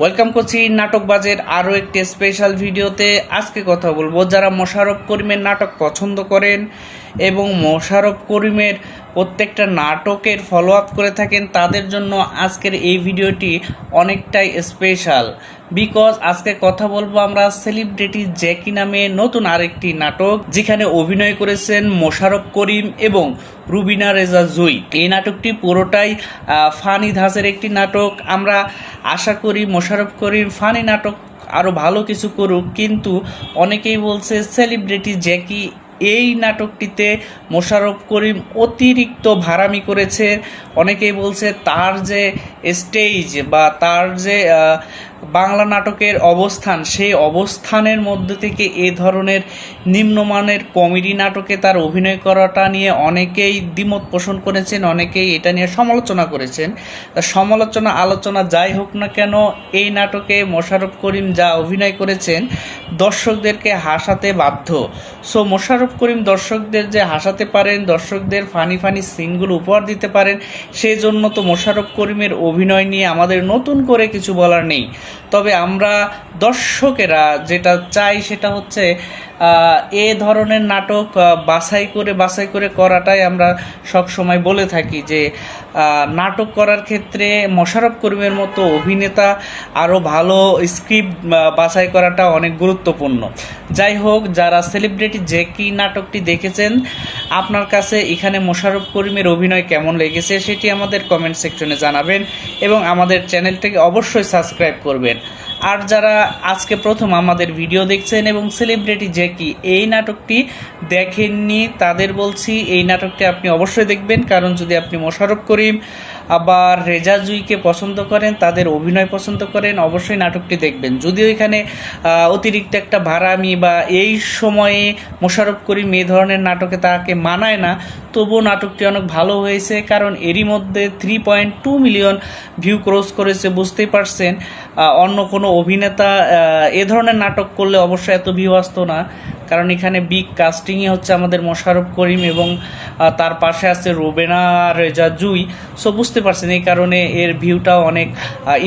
Welcome করছি নাটকবাজের আরও একটি স্পেশাল ভিডিওতে। আজকে কথা বলব যারা মোশারফ করিমের নাটক পছন্দ করেন এবং মোশারফ করিমের প্রত্যেকটা নাটকের ফলো আপ করে থাকেন, তাদের জন্য আজকের এই ভিডিওটি অনেকটাই স্পেশাল বিকজ আজকে কথা বলব আমরা সেলিব্রিটি জ্যাকি নামে নতুন আরেকটি নাটক, যেখানে অভিনয় করেছেন মোশাররফ করিম এবং রুবিনা রেজা জুই। এই নাটকটি পুরোটাই ফানি ধাঁচের একটি নাটক। আমরা আশা করি মোশারফ করিম ফানি নাটক আরও ভালো কিছু করুক, কিন্তু অনেকেই বলছে সেলিব্রিটি জ্যাকি এই নাটকটিতে মোশাররফ করিম অতিরিক্ত ভাড়ামি করেছে। অনেকেই বলছে তার যে স্টেজ বা তার যে বাংলা নাটকের অবস্থান, সেই অবস্থানের মধ্যে থেকে এ ধরনের নিম্নমানের কমেডি নাটকে তার অভিনয় করাটা নিয়ে অনেকেই দ্বিমত পোষণ করেছেন, অনেকেই এটা নিয়ে সমালোচনা করেছেন। সমালোচনা, আলোচনা যাই হোক না কেন, এই নাটকে মোশাররফ করিম যা অভিনয় করেছেন দর্শকদেরকে হাসাতে বাধ্য। সো মোশাররফ করিম দর্শকদের যে হাসাতে পারেন, দর্শকদের ফানি ফানি সিনগুলো উপহার দিতে পারেন সেই জন্য তো মোশাররফ করিমের অভিনয় নিয়ে আমাদের নতুন করে কিছু বলার নেই। তবে আমরা দর্শকেরা যেটা চাই সেটা হচ্ছে এ ধরনের নাটক বাছাই করে বাছাই করে করাটাই আমরা সব সময় বলে থাকি যে নাটক করার ক্ষেত্রে মোশারফ করিমের মতো অভিনেতা আরও ভালো স্ক্রিপ্ট বাছাই করাটা অনেক গুরুত্বপূর্ণ। যাই হোক, যারা সেলিব্রিটি যে কি নাটকটি দেখেছেন, আপনার কাছে এখানে মোশারফ করিমের অভিনয় কেমন লেগেছে সেটি আমাদের কমেন্ট সেকশনে জানাবেন এবং আমাদের চ্যানেলটিকে অবশ্যই সাবস্ক্রাইব করবেন। আর যারা আজকে প্রথম আমাদের ভিডিও দেখছেন এবং সেলিব্রিটি জ্যাকি এই নাটকটি দেখেননি, তাদের বলছি এই নাটকটি আপনি অবশ্যই দেখবেন, কারণ যদি আপনি মোশারফ করিম আবার রেজা জুইকে পছন্দ করেন, তাদের অভিনয় পছন্দ করেন, অবশ্যই নাটকটি দেখবেন। যদিও এখানে অতিরিক্ত একটা ভাড়ামি বা এই সময়ে মোশাররফ করিম এই ধরনের নাটকে তাকে মানায় না, তবুও নাটকটি অনেক ভালো হয়েছে, কারণ এরই মধ্যে three point two million view cross করেছে, বুঝতেই পারছেন। অন্য কোনো অভিনেতা এ ধরনের নাটক করলে অবশ্যই এত ভিউ আসতো না, কারণ এখানে বিগ কাস্টিংই হচ্ছে আমাদের মোশারফ করিম এবং তার পাশে আছে রুবেনা রেজা জুই সো বুঝতে পারছেন এই কারণে এর ভিউটাও অনেক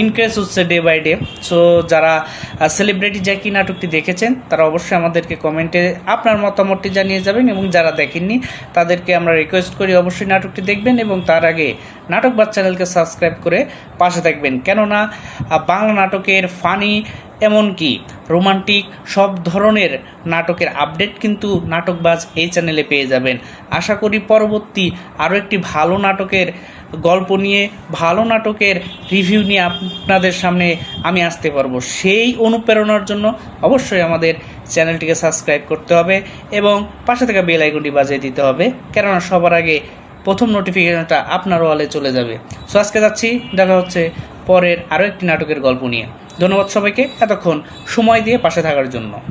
ইনক্রিজ হচ্ছে ডে বাই ডে সো যারা সেলিব্রিটি জ্যাকি নাটকটি দেখেছেন, তারা অবশ্যই আমাদেরকে কমেন্টে আপনার মতামতটি জানিয়ে যাবেন এবং যারা দেখেননি, তাদেরকে আমরা রিকোয়েস্ট করি অবশ্যই নাটকটি দেখবেন এবং তার আগে নাটকবাদ চ্যানেলকে সাবস্ক্রাইব করে পাশে থাকবেন। কেননা বাংলা নাটকের ফানি এমনকি রোমান্টিক সব ধরনের নাটকের আপডেট কিন্তু নাটকবাজ এই চ্যানেলে পেয়ে যাবেন। আশা করি পরবর্তী আরও একটি ভালো নাটকের গল্প নিয়ে, ভালো নাটকের রিভিউ নিয়ে আপনাদের সামনে আমি আসতে পারব। সেই অনুপ্রেরণার জন্য অবশ্যই আমাদের চ্যানেলটিকে সাবস্ক্রাইব করতে হবে এবং পাশে থাকা বেল আইকনটি বাজিয়ে দিতে হবে, কেননা সবার আগে প্রথম নোটিফিকেশনটা আপনার ওয়ালে চলে যাবে। সো আজকে যাচ্ছি, দেখা হচ্ছে পরের আরও একটি নাটকের গল্প নিয়ে। ধন্যবাদ সবাইকে। এতক্ষণ সময় দিয়ে পাশে থাকার জন্য।